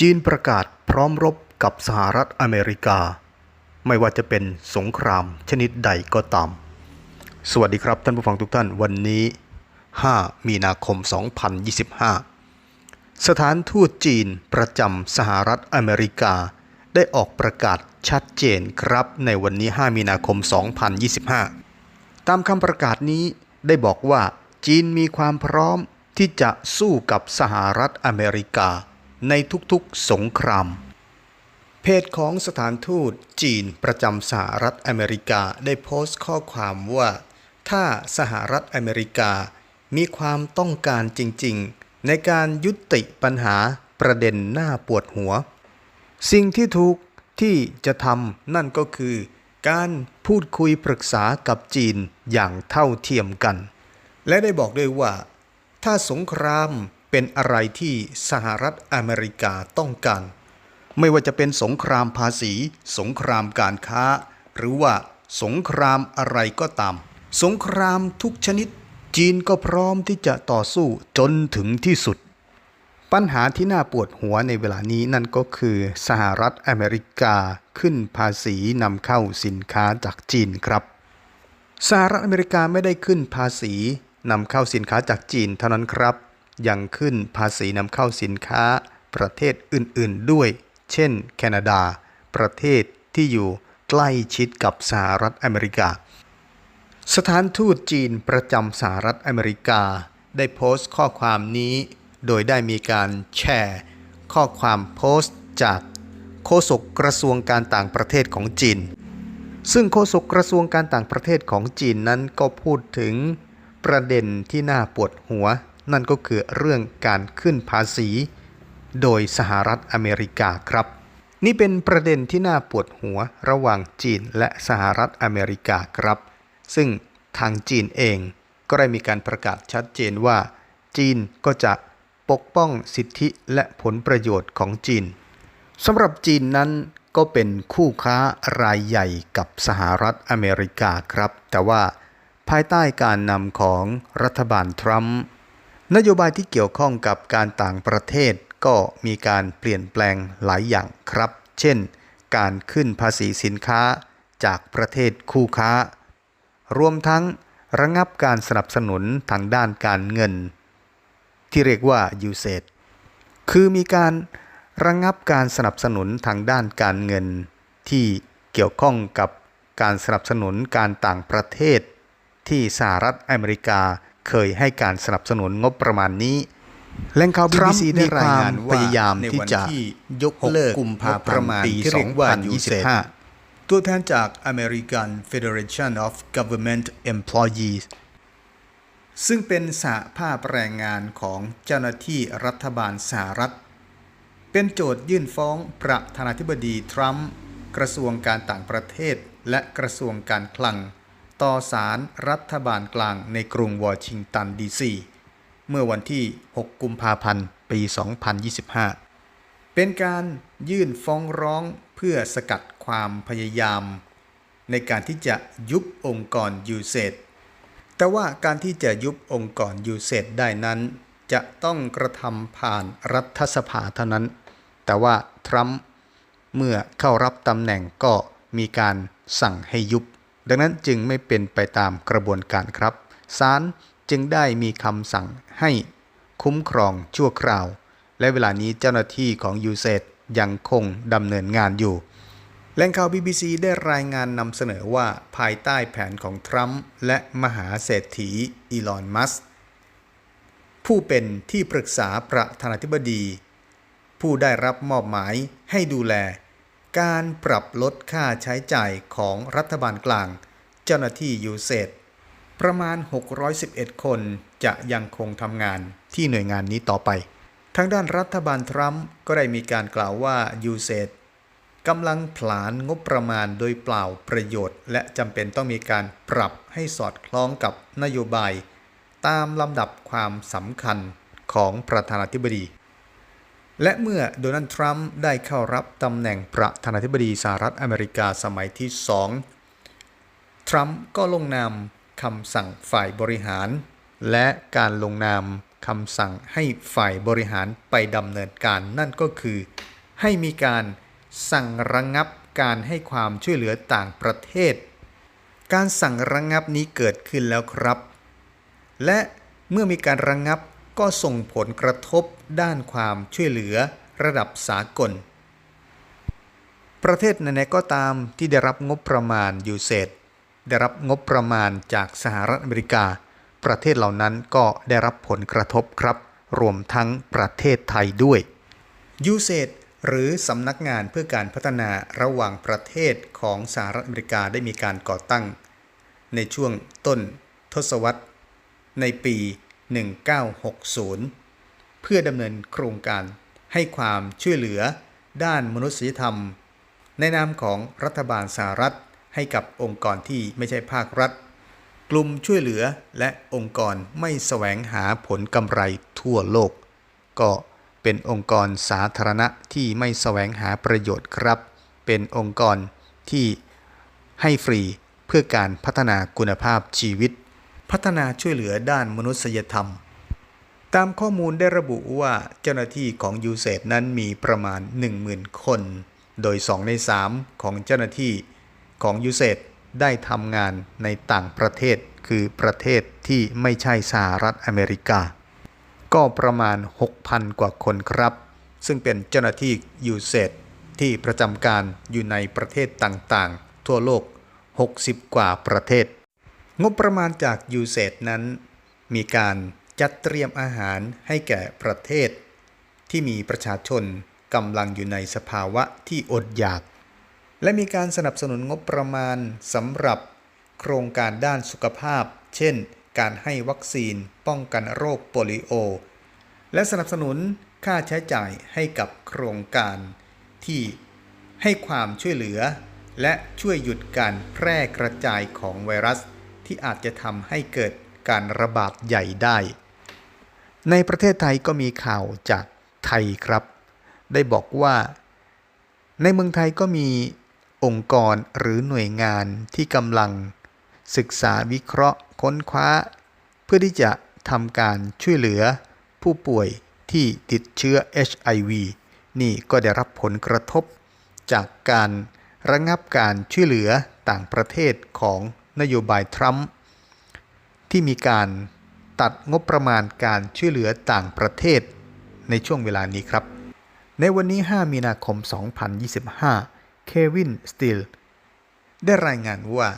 จีนประกาศพร้อมรบกับสหรัฐอเมริกา ไม่ว่าจะเป็นสงครามชนิดใดก็ตาม สวัสดีครับท่านผู้ฟังทุกท่านวันนี้ 5 มีนาคม 2025 สถานทูตจีนประจำสหรัฐอเมริกา ได้ออกประกาศชัดเจนครับในวันนี้ 5 มีนาคม 2025 ตามคำประกาศนี้ได้บอกว่าจีนมีความพร้อมที่จะสู้กับสหรัฐอเมริกา ในทุกๆสงคราม เพจของสถานทูตจีนประจำสหรัฐอเมริกาได้โพสต์ข้อความว่า ถ้าสหรัฐอเมริกามีความต้องการจริงๆ ในการยุติปัญหาประเด็นหน้าปวดหัว สิ่งที่ถูกที่จะทำนั่นก็คือ การพูดคุยปรึกษากับจีนอย่างเท่าเทียมกัน และได้บอกด้วยว่า ถ้าสงคราม เป็นอะไรที่สหรัฐอเมริกาต้องการ ไม่ว่าจะเป็นสงครามภาษี สงครามการค้า หรือว่าสงครามอะไรก็ตาม สงครามทุกชนิด จีนก็พร้อมที่จะต่อสู้จนถึงที่สุด ปัญหาที่น่าปวดหัวในเวลานี้นั่นก็คือสหรัฐอเมริกาขึ้นภาษีนำเข้าสินค้าจากจีนครับสหรัฐอเมริกาไม่ได้ขึ้นภาษีนำเข้าสินค้าจากจีนเท่านั้นครับ ยังขึ้นภาษีนำเข้าสินค้าประเทศอื่นๆด้วย เช่น แคนาดา ประเทศที่อยู่ใกล้ชิดกับสหรัฐอเมริกา สถานทูตจีนประจำสหรัฐอเมริกา ได้โพสต์ข้อความนี้ โดยได้มีการแชร์ ข้อความโพสต์จากโฆษกกระทรวงการต่างประเทศของจีน ซึ่งโฆษกกระทรวงการต่างประเทศของจีนนั้นก็พูดถึงประเด็นที่น่าปวดหัว นั่นก็คือเรื่องการขึ้นภาษี โดยสหรัฐอเมริกาครับ นี่เป็นประเด็นที่น่าปวดหัวระหว่างจีนและสหรัฐอเมริกาครับ ซึ่งทางจีนเองก็ได้มีการประกาศชัดเจนว่า จีนก็จะปกป้องสิทธิและผลประโยชน์ของจีนสำหรับจีนนั้นก็เป็นคู่ค้ารายใหญ่กับสหรัฐอเมริกาครับ แต่ว่าภายใต้การนำของรัฐบาลทรัมป์ นโยบายที่เกี่ยวข้องกับการต่างประเทศก็มีการเปลี่ยนแปลงหลายอย่างครับ เช่น การขึ้นภาษีสินค้าจากประเทศคู่ค้า รวมทั้งระงับการสนับสนุนทางด้านการเงิน ที่เรียกว่า u s a คือมีการระงับการสนับสนุนทางด้านการเงิน ที่เกี่ยวข้องกับการสนับสนุนการต่างประเทศ ที่สหรัฐอเมริกา เคยให้การสนับสนุนงบประมาณนี้แหล่งข่าว BBC ได้รายงานว่าพยายามที่จะยกเลิกกุมภาพันธ์ประมาณปีที่เรียกว่า2025 ตัวแทนจาก American Federation of Government Employees ซึ่งเป็นสหภาพแรงงานของเจ้าหน้าที่รัฐบาลสหรัฐ เป็นโจทยื่นฟ้องประธานาธิบดีทรัมป์กระทรวงการต่างประเทศและกระทรวงการคลัง ต่อศาลรรัฐบาลกลางในกรุงวอชิงตันดีซีเมื่อวันที่ 6 กุมภาพันธ์ ปี 2025 เป็นการยื่นฟ้องร้องเพื่อสกัดความพยายาม ในการที่จะยุบองค์กรยูเซตแต่ว่าการที่จะยุบองค์กรยูเซตได้นั้น จะต้องกระทำผ่านรัฐสภาเท่านั้น แต่ว่าทรัมป์เมื่อเข้ารับตำแหน่งก็มีการสั่งให้ยุบ ดังนั้นจึงไม่เป็นไปตามกระบวนการครับศาลจึงได้มีคำสั่งให้คุ้มครองชั่วคราว และเวลานี้เจ้าหน้าที่ของยูเซตยังคงดำเนินงานอยู่แหล่งข่าว BBC ได้รายงานนำเสนอว่าภายใต้แผนของทรัมป์และมหาเศรษฐีอีลอน มัสก์ผู้เป็นที่ปรึกษาประธานาธิบดี ผู้ได้รับมอบหมายให้ดูแล การปรับลดค่าใช้จ่ายของรัฐบาลกลาง เจ้าหน้าที่ยูเซตประมาณ 611 คนจะยังคงทำงานที่หน่วยงานนี้ต่อไป ทางด้านรัฐบาลทรัมป์ก็ได้มีการกล่าวว่ายูเซตกำลังผลานงบประมาณโดยเปล่าประโยชน์ และจำเป็นต้องมีการปรับให้สอดคล้องกับนโยบาย ตามลำดับความสำคัญของประธานาธิบดี และเมื่อโดนัลด์ทรัมป์ได้เข้ารับตำแหน่งประธานาธิบดีสหรัฐอเมริกาสมัยที่สองทรัมป์ก็ลงนามคำสั่งฝ่ายบริหาร และการลงนามคำสั่งให้ฝ่ายบริหารไปดำเนินการนั่นก็คือ ให้มีการสั่งระงงับการให้ความช่วยเหลือต่างประเทศ การสั่งระงงับนี้เกิดขึ้นแล้วครับ และเมื่อมีการระงงับ ก็ส่งผลกระทบด้านความช่วยเหลือระดับสากล ประเทศไหนๆก็ตามที่ได้รับงบประมาณยูเซดได้รับงบประมาณจากสหรัฐอเมริกา ประเทศเหล่านั้นก็ได้รับผลกระทบครับ รวมทั้งประเทศไทยด้วยยูเซดหรือสำนักงานเพื่อการพัฒนาระหว่างประเทศของสหรัฐอเมริกาได้มีการก่อตั้ง ในช่วงต้นทศวรรษในปี 1960 เพื่อดำเนินโครงการให้ความช่วยเหลือด้านมนุษยธรรม ในนามของรัฐบาลสหรัฐให้กับองค์กรที่ไม่ใช่ภาครัฐ กลุ่มช่วยเหลือและองค์กรไม่แสวงหาผลกำไรทั่วโลก ก็เป็นองค์กรสาธารณะที่ไม่แสวงหาประโยชน์ครับ เป็นองค์กรที่ให้ฟรีเพื่อการพัฒนาคุณภาพชีวิต พัฒนาช่วยเหลือด้านมนุษยธรรม ตามข้อมูลได้ระบุว่าเจ้าหน้าที่ของยูเซนั้นมีประมาณ 10,000 คน โดย 2 ใน 3 ของเจ้าหน้าที่ของยูเซได้ทำงานในต่างประเทศคือประเทศที่ไม่ใช่สหรัฐอเมริกา ก็ประมาณ 6,000 กว่าคนครับ ซึ่งเป็นเจ้าหน้าที่ยูเซที่ประจำการอยู่ในประเทศต่างๆ ทั่วโลก 60 กว่าประเทศ งบประมาณจากยูเซตนั้น มีการจัดเตรียมอาหารให้แก่ประเทศ ที่มีประชาชนกำลังอยู่ในสภาวะที่อดอยาก และมีการสนับสนุนงบประมาณสำหรับโครงการด้านสุขภาพ เช่น การให้วัคซีนป้องกันโรคโปลิโอ และสนับสนุนค่าใช้จ่ายให้กับโครงการที่ให้ความช่วยเหลือ และช่วยหยุดการแพร่กระจายของไวรัส ที่อาจจะทำให้เกิดการระบาดใหญ่ได้ ในประเทศไทยก็มีข่าวจากไทยครับ ได้บอกว่า ในเมืองไทยก็มีองค์กรหรือหน่วยงานที่กำลัง ศึกษาวิเคราะห์ค้นคว้า เพื่อที่จะทำการช่วยเหลือผู้ป่วยที่ติดเชื้อ HIV นี่ก็ได้รับผลกระทบจากการระงับการช่วยเหลือต่างประเทศของ นโยบายทรัมป์ที่มีการตัดงบประมาณการช่วยเหลือต่างประเทศในช่วงเวลานี้ครับ ในวันนี้ 5 มีนาคม 2025 เควิน สตีลได้รายงานว่า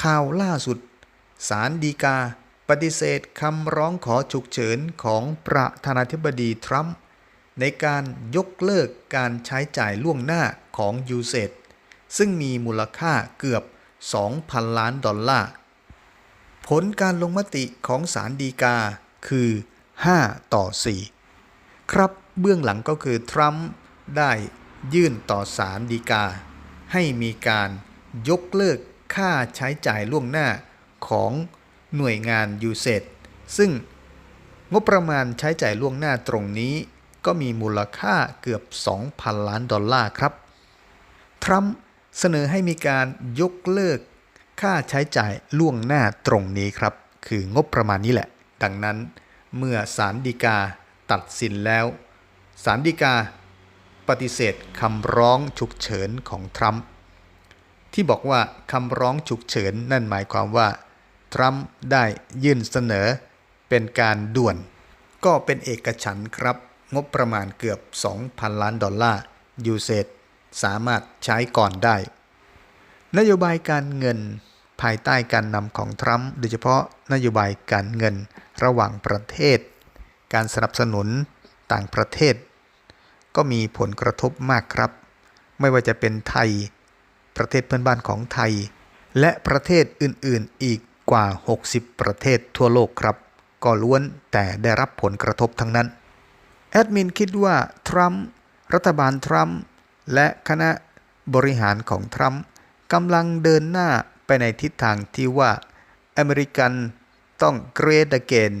ข่าวล่าสุด สารดีกา ปฏิเสธคำร้องขอฉุกเฉินของประธานาธิบดีทรัมป์ในการยกเลิกการใช้จ่ายล่วงหน้าของยูเซซึ่งมีมูลค่าเกือบ 2,000 ล้านดอลลาร์ ผลการลงมติของศาลฎีกาคือ 5 ต่อ 4 ครับเบื้องหลังก็คือ ทรัมป์ได้ยื่นต่อศาลฎีกา ให้มีการยกเลิกค่าใช้จ่ายล่วงหน้าของหน่วยงานยูเซซึ่งงบประมาณใช้จ่ายล่วงหน้าตรงนี้ ก็มีมูลค่าเกือบ 2,000 ล้านดอลลาร์ครับ ทรัมป์ เสนอให้มีการยกเลิกค่าใช้จ่ายล่วงหน้าตรงนี้ครับ คืองบประมาณนี้แหละ ดังนั้นเมื่อศาลฎีกาตัดสินแล้วศาลฎีกาปฏิเสธคำร้องฉุกเฉินของทรัมป์ที่บอกว่าคำร้องฉุกเฉินนั่นหมายความว่า ทรัมป์ได้ยื่นเสนอเป็นการด่วน ก็เป็นเอกฉันท์ครับ งบประมาณเกือบ 2,000 ล้านดอลลาร์ยูเซต สามารถใช้ก่อนได้ นโยบายการเงินภายใต้การนำของทรัมป์โดยเฉพาะนโยบายการเงินระหว่างประเทศ การสนับสนุนต่างประเทศ ก็มีผลกระทบมากครับ ไม่ว่าจะเป็นไทย ประเทศเพื่อนบ้านของไทย และประเทศอื่นๆอีกกว่า 60 ประเทศทั่วโลกครับ ก็ล้วนแต่ได้รับผลกระทบทั้งนั้น แอดมินคิดว่าทรัมป์รัฐบาลทรัมป์ และคณะบริหารของทรัมป์กำลังเดินหน้าไปในทิศทางที่ว่าอเมริกันต้องเกรดเกน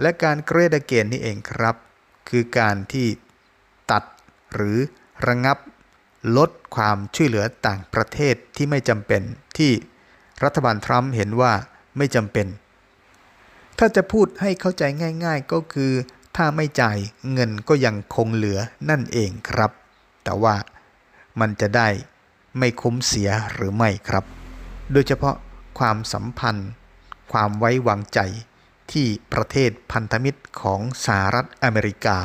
และการเกรดเกนนี่เองครับ คือการที่ตัดหรือระงับ ลดความช่วยเหลือต่างประเทศที่ไม่จำเป็นที่รัฐบาลทรัมป์เห็นว่าไม่จำเป็น ถ้าจะพูดให้เข้าใจง่าย ๆก็คือ ถ้าไม่จ่ายเงินก็ยังคงเหลือนั่นเองครับ แต่ว่า มันจะได้ไม่คุ้มเสียหรือไม่ครับ โดยเฉพาะความสัมพันธ์ ความไว้วางใจที่ประเทศพันธมิตรของสหรัฐอเมริกา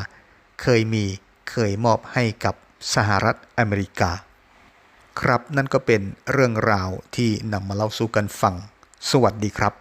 เคยมีเคยมอบให้กับสหรัฐอเมริกา ครับนั่นก็เป็นเรื่องราวที่นำมาเล่าสู่กันฟัง สวัสดีครับ